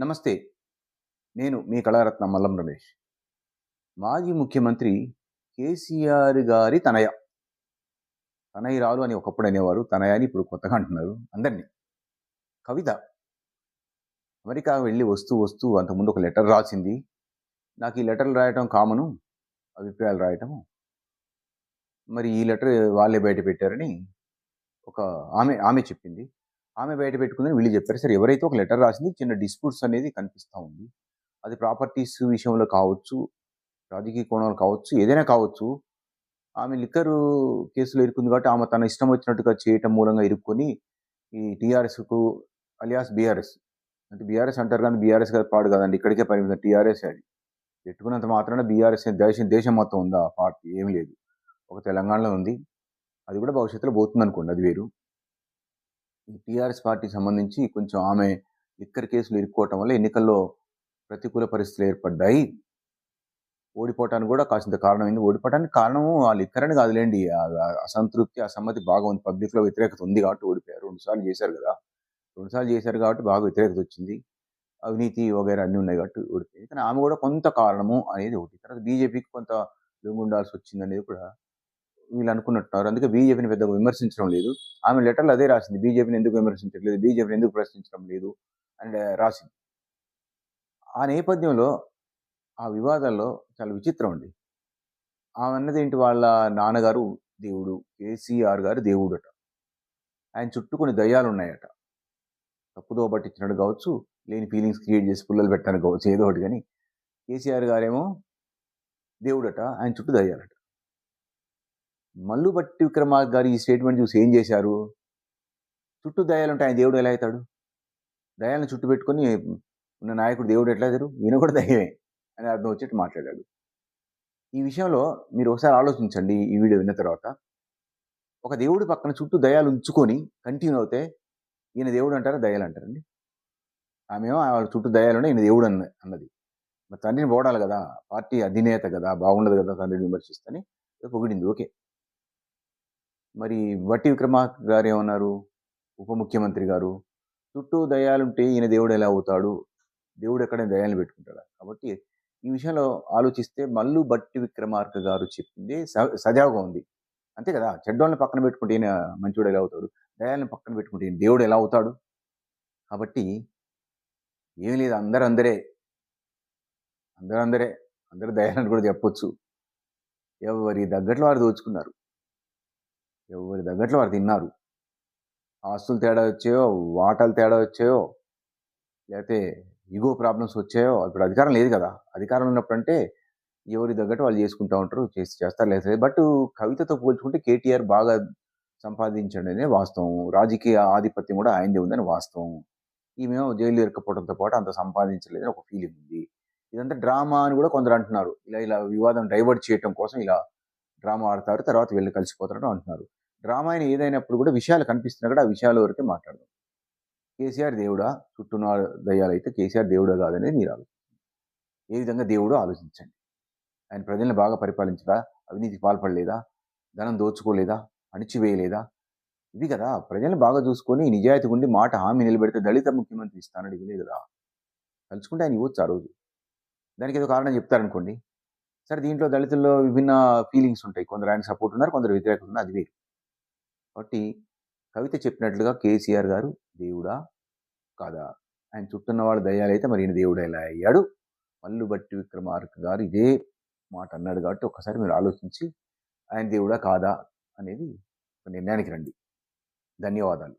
నమస్తే. నేను మీ కళారత్న మల్లం రమేష్. మాజీ ముఖ్యమంత్రి కేసీఆర్ గారి తనయ. తనయురాలు అని ఒకప్పుడు అనేవారు తనయ అని ఇప్పుడు కొత్తగా అంటున్నారు అందరినీ. కవిత. అమెరికా వెళ్ళి వస్తూ వస్తూ అంతకుముందు ఒక లెటర్ రాసింది. నాకు ఈ లెటర్లు రాయటం కామను అభిప్రాయాలు రాయటము. మరి ఈ లెటర్ వాళ్ళే బయట పెట్టారని ఒక ఆమె ఆమె చెప్పింది. ఆమె బయట పెట్టుకుందని వీళ్ళు చెప్పారు. సరే ఎవరైతే ఒక లెటర్ రాసింది చిన్న డిస్ప్యూట్స్ అనేది కనిపిస్తూ ఉంది. అది ప్రాపర్టీస్ విషయంలో కావచ్చు రాజకీయ కోణాలు కావచ్చు ఏదైనా కావచ్చు ఆమె లిక్కరు కేసులో ఇరుక్కుంది కాబట్టి ఆమె తన ఇష్టం వచ్చినట్టుగా చేయటం మూలంగా ఇరుక్కొని ఈ టీఆర్ఎస్కు అలియాస్ బీఆర్ఎస్ అంటే బీఆర్ఎస్ అంటారు కానీ బీఆర్ఎస్ కాదు పాడు కదండి. ఇక్కడికే పరిమితం టీఆర్ఎస్ అది. పెట్టుకున్నంత మాత్రాన బీఆర్ఎస్ దేశం దేశం మొత్తం ఉందా? పార్టీ ఏమీ లేదు. ఒక తెలంగాణలో ఉంది. అది కూడా భవిష్యత్తులో పోతుంది అనుకోండి అది వేరు. ఈ టీఆర్ఎస్ పార్టీకి సంబంధించి కొంచెం ఆమె లిక్కర్ కేసులు ఇరుక్కోవటం వల్ల ఎన్నికల్లో ప్రతికూల పరిస్థితులు ఏర్పడ్డాయి. ఓడిపోవటానికి కూడా కాసింత కారణమైంది. ఓడిపోవడానికి కారణము ఆ లిక్కర్ అని కాదులేండి. ఆ అసంతృప్తి అసమ్మతి బాగా ఉంది పబ్లిక్లో వ్యతిరేకత ఉంది కాబట్టి ఓడిపోయారు. రెండుసార్లు చేశారు కదా. రెండుసార్లు చేశారు కాబట్టి బాగా వ్యతిరేకత వచ్చింది. అవినీతి వగైరా అన్నీ ఉన్నాయి కాబట్టి ఓడిపోయింది కానీ ఆమె కూడా కొంత కారణము అనేది ఒకటి. తర్వాత బీజేపీకి కొంత లొంగుండాల్సి వచ్చింది అనేది కూడా వీళ్ళు అనుకున్నట్టున్నారు అందుకే బీజేపీని పెద్దగా విమర్శించడం లేదు. ఆమె లెటర్లు అదే రాసింది. బీజేపీని ఎందుకు విమర్శించట్లేదు? బీజేపీని ఎందుకు ప్రశ్నించడం లేదు? అండ్ రాసింది. ఆ నేపథ్యంలో ఆ వివాదాల్లో చాలా విచిత్రం అండి. ఆమె అన్నది ఏంటి? వాళ్ళ నాన్నగారు దేవుడు కేసీఆర్ గారు దేవుడట. ఆయన చుట్టూ కొన్ని దయ్యాలు ఉన్నాయట తప్పుదో పట్టించినట్టు కావచ్చు లేని ఫీలింగ్స్ క్రియేట్ చేసి పుల్లలు పెట్టడానికి కావచ్చు ఏదో ఒకటి కానీ. కేసీఆర్ గారేమో దేవుడట ఆయన చుట్టూ దయ్యాలట. మల్లుబట్టి విక్రమ గారు ఈ స్టేట్మెంట్ చూసి ఏం చేశారు? చుట్టూ దయాలు ఉంటే ఆయన దేవుడు ఎలా అవుతాడు? దయాలను చుట్టూ పెట్టుకొని ఉన్న నాయకుడు దేవుడు ఎట్లా అవుతారు ఈయన కూడా దయ్యమే అని అర్థం వచ్చేట్టు మాట్లాడాడు. ఈ విషయంలో మీరు ఒకసారి ఆలోచించండి ఈ వీడియో విన్న తర్వాత. ఒక దేవుడి పక్కన చుట్టూ దయాలు ఉంచుకొని కంటిన్యూ అవుతే ఈయన దేవుడు అంటారా? దయాలు అంటారండి. ఆమెమో వాళ్ళ చుట్టూ దయాలు ఈయన దేవుడు అన్న అన్నది. మరి తండ్రిని పోడాలి కదా? పార్టీ అధినేత కదా? బాగుండదు కదా తండ్రిని విమర్శిస్తని పొగిడింది. ఓకే. మరి వట్టి విక్రమార్క గారు ఏమన్నారు ఉప ముఖ్యమంత్రి గారు. చుట్టూ దయాలుంటే ఈయన దేవుడు ఎలా అవుతాడు? దేవుడు ఎక్కడైనా దయాలు పెట్టుకుంటాడా? కాబట్టి ఈ విషయంలో ఆలోచిస్తే మల్లు బట్టి విక్రమార్క గారు చెప్పింది స- సజావుగా ఉంది. అంతే కదా? చెడ్డోళ్ళని పక్కన పెట్టుకుంటే ఈయన మంచివాడు ఎలా అవుతాడు? దయాలను పక్కన పెట్టుకుంటే ఈయన దేవుడు ఎలా అవుతాడు? కాబట్టి ఏం లేదు. అందరు అందరే అందరూ అందరే అందరు దయాలని కూడా చెప్పొచ్చు. ఎవరి తగ్గట్లు వారు దోచుకున్నారు. ఎవరి తగ్గట్లు వారు తిన్నారు. ఆస్తులు తేడా వచ్చాయో వాటాలు తేడా వచ్చాయో లేకపోతే ఇగో ప్రాబ్లమ్స్ వచ్చాయో ఇప్పుడు అధికారం లేదు కదా. అధికారం ఉన్నప్పుడు అంటే ఎవరి తగ్గట్టు వాళ్ళు చేసుకుంటూ ఉంటారు చేసి చేస్తారు లేదు. బట్ కవితతో పోల్చుకుంటే కేటీఆర్ బాగా సంపాదించండి అనే వాస్తవం. రాజకీయ ఆధిపత్యం కూడా ఆయనదే ఉందని వాస్తవం. ఈమె జైలు ఇరకపోవడంతో పాటు అంత సంపాదించలేదని ఒక ఫీలింగ్ ఉంది. ఇదంతా డ్రామా అని కూడా కొందరు అంటున్నారు. ఇలా ఇలా వివాదం డైవర్ట్ చేయటం కోసం ఇలా డ్రామా ఆడతారు తర్వాత వెళ్ళి కలిసిపోతారు అంటున్నారు. డ్రామా అయిన ఏదైనప్పుడు కూడా విషయాలు కనిపిస్తున్నా కూడా ఆ విషయాల వరకే మాట్లాడదాం. కేసీఆర్ దేవుడా? చుట్టూన్న దయ్యాలు అయితే కేసీఆర్ దేవుడా కాదనేది మీరు ఆలోచించండి. ఏ విధంగా దేవుడో ఆలోచించండి. ఆయన ప్రజల్ని బాగా పరిపాలించడా? అవినీతికి పాల్పడలేదా? ధనం దోచుకోలేదా? అణిచివేయలేదా? ఇది కదా ప్రజల్ని బాగా చూసుకొని నిజాయితీ ఉండి మాట హామీ నిలబెడితే దళిత ముఖ్యమంత్రి ఇస్తానని ఇవ్వలే కదా. తలుచుకుంటే ఆయన ఇవ్వచ్చు ఆ రోజు. దానికి ఏదో కారణం చెప్తారనుకోండి. సరే దీంట్లో దళితుల్లో విభిన్న ఫీలింగ్స్ ఉంటాయి. కొందరు ఆయన సపోర్ట్ ఉన్నారు కొందరు వ్యతిరేకత ఉన్నారు. అది వేరు. కాబట్టి కవిత చెప్పినట్లుగా కేసీఆర్ గారు దేవుడా? కాదా? ఆయన చుట్టున్న వాడు దయ్యాలైతే మరి ఈయన దేవుడు ఎలా అయ్యాడు? మల్లుబట్టి విక్రమార్క గారు ఇదే మాట అన్నాడు కాబట్టి ఒక్కసారి మీరు ఆలోచించి ఆయన దేవుడా కాదా అనేది ఒక నిర్ణయానికి రండి. ధన్యవాదాలు.